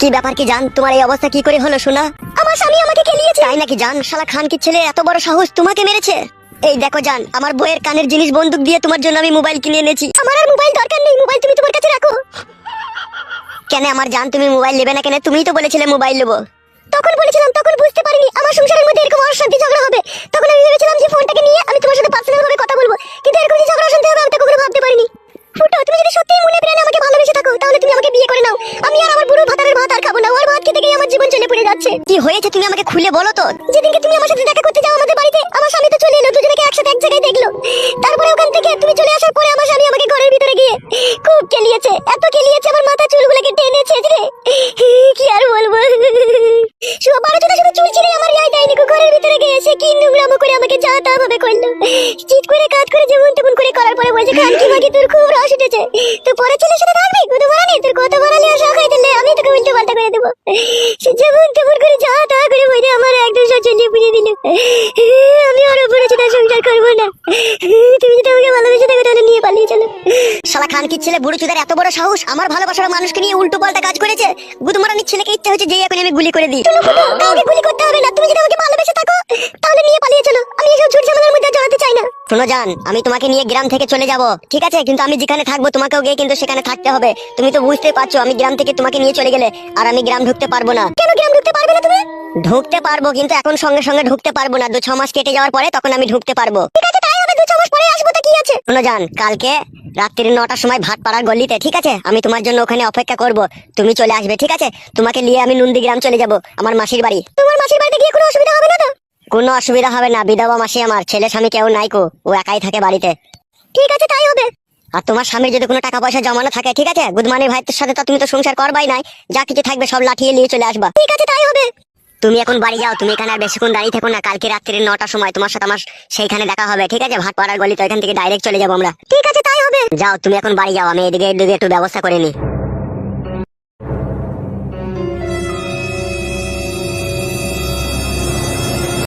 কি ব্যাপার কি জান? তোমার এই অবস্থা কি করে হলো শোনা আমার স্বামী আমাকে খেলিয়েছে। তাই নাকি জান? শালা খান কি ছেলে এত বড় সাহস তোমাকে মেরেছে? এই দেখো জান, আমার বইয়ের কানের জিনিস বন্দুক দিয়ে তোমার জন্য আমি মোবাইল কিনে এনেছি। আমার আর মোবাইল দরকার নেই, মোবাইল তুমি তোমার কাছে রাখো। কেন আমার জান, তুমি মোবাইল নেবে না কেন? তুমিই তো বলেছিলে মোবাইল নেব। তখন বলেছিলাম, তখন বুঝতে পারিনি, আমার সংসারের মধ্যে এরকম অশান্তি ঝগড়া হবে। তখন আমি ভেবেছিলাম যাচ্ছে। কি হয়েছে তুমি আমাকে খুলে বলো তো? যেদিনকে তুমি আমার সাথে দেখা করতে যাও আমাদের বাড়িতে, আমার স্বামী তো চলে এলো, দুজনকে একসাথে এক জায়গায় দেখল। তারপরে ওখান থেকে তুমি চলে আসার পরে আমার স্বামী আমাকে ঘরের ভিতরে গিয়ে খুব কেলিয়েছে, এত কেলিয়েছে আমার ছেলে বুড়ো এত বড় সাহস? আমার ভালোবাসার মানুষকে নিয়ে উল্টো পাল্টা কাজ করেছে? ইচ্ছা হচ্ছে যে এখন আমি গুলি করে দিই। গুলি করতে শোনো জান, আমি তোমাকে নিয়ে গ্রাম থেকে চলে যাব, ঠিক আছে? কিন্তু আমি যেখানে থাকব, তোমাকেও গিয়ে কিন্তু সেখানে থাকতে হবে। তুমি তো বুঝতে পারছ, আমি গ্রাম থেকে তোমাকে নিয়ে চলে গেলে আর আমি গ্রাম ঢুকতে পারব না। কেন গ্রাম ঢুকতে পারবে না তুমি? ঢুকতে পারব, কিন্তু এখন সঙ্গে সঙ্গে ঢুকতে পারব না। দু ছ মাস কেটে যাওয়ার পরে তখন আমি ঢুকতে পারব। ঠিক আছে, তাই হবে। দু ছ মাস পরে আসব তো কি আছে? শোনো জান, কালকে রাত্রি নটার সময় ভাট পাড়ার গলিতে, ঠিক আছে? আমি তোমার জন্য ওখানে অপেক্ষা করব। তুমি চলে আসবে, ঠিক আছে? তোমাকে নিয়ে আমি নন্দীগ্রাম চলে যাব, আমার মাসির বাড়ি। তোমার মাসির বাড়িতে গিয়ে কোনো অসুবিধা কোনো অসুবিধা হবে না, বিধবা মাসি আমার, ছেলে স্বামী কেউ নাই কো, ও একাই থাকে বাড়িতে। ঠিক আছে, তাই হবে। আর তোমার স্বামীর যদি কোনো টাকা পয়সা জমানো থাকে, ঠিক আছে? গুদমানির ভাইয়ের সাথে তো তুমি তো সংসার করবাই নাই, যা কিছু থাকবে সব লাঠিয়ে নিয়ে চলে আসবা। ঠিক আছে, তাই হবে। তুমি এখন বাড়ি যাও, তুমি এখানে আর বেশিক্ষণ দাঁড়িয়ে থেকো না, কালকে রাত্রি নটার সময় তোমার সাথে আমার সেইখানে দেখা হবে, ঠিক আছে? ভাট পাড়ার গলিতে ওইখান থেকে ডাইরেক্ট চলে যাব আমরা। ঠিক আছে, তাই হবে। যাও, তুমি এখন বাড়ি যাও, আমি এদিকে এদিকে একটু ব্যবস্থা করে নিই।